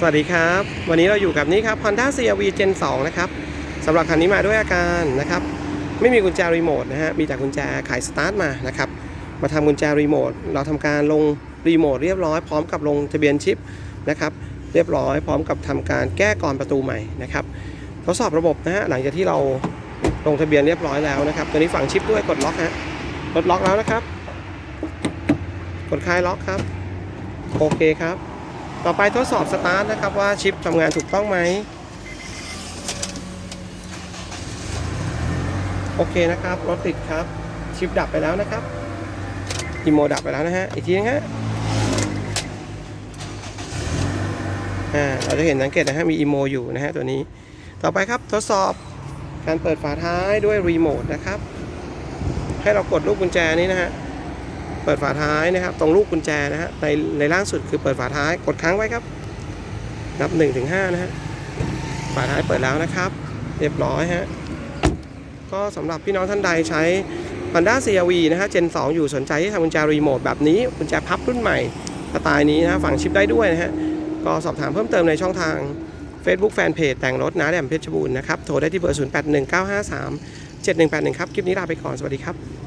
สวัสดีครับ วันนี้เราอยู่กับนี่ครับ Honda CRV Gen 2 นะครับสำหรับคันนี้มาด้วยอาการนะครับ ไม่มีกุญแจรีโมทนะฮะมีแต่กุญแจไขสตาร์ทมานะครับ มาทำกุญแจรีโมทเราทำการลงรีโมทเรียบร้อยพร้อมกับลงทะเบียนชิปนะครับ เรียบร้อยพร้อมกับทำการแก้กรอนประตูใหม่นะครับทดสอบระบบนะฮะหลังจากที่เราลงทะเบียนเรียบร้อยแล้วนะครับตัวนี้ฝังชิปด้วยกดล็อกฮะกดล็อกแล้วนะครับ กดคลายล็อกครับ โอเคครับ ต่อไปทดสอบสตาร์ทนะครับว่าชิปทำงานถูกต้องไหมโอเคนะครับรถติดครับ ชิปดับไปแล้วนะครับอีโมดับไปแล้วนะฮะอีกทีนึงฮะอ่าเราจะเห็นสังเกตนะฮะมีอีโมอยู่นะฮะตัวนี้ ต่อไปครับทดสอบการเปิดฝาท้ายด้วยรีโมทนะครับให้เรากดลูกกุญแจนี้นะฮะ ปิดฝาท้ายนะครับ ตรงลูกกุญแจนะฮะในในล่างสุดคือเปิดฝาท้ายกดค้างไว้ครับ นับ1นถึงหนะฮะฝาท้ายเปิดแล้วนะครับ เรียบร้อยฮะก็สำหรับพี่น้องท่านใดใช้ Honda CRV นะฮะ Gen 2 อยู่สนใจที่ทำกุญแจรีโมทแบบนี้กุญแจพับรุ่นใหม่สไตล์นี้นะฮะฝังชิปได้ด้วยนะฮะก็สอบถามเพิ่มเติมในช่องทาง Facebook Fanpage แต่งรถนะแดมเพชรบูรณ์นะครับ โทรได้ที่เบอร์ 0819537181 ครับ คลิปนี้ลาไปก่อน สวัสดีครับ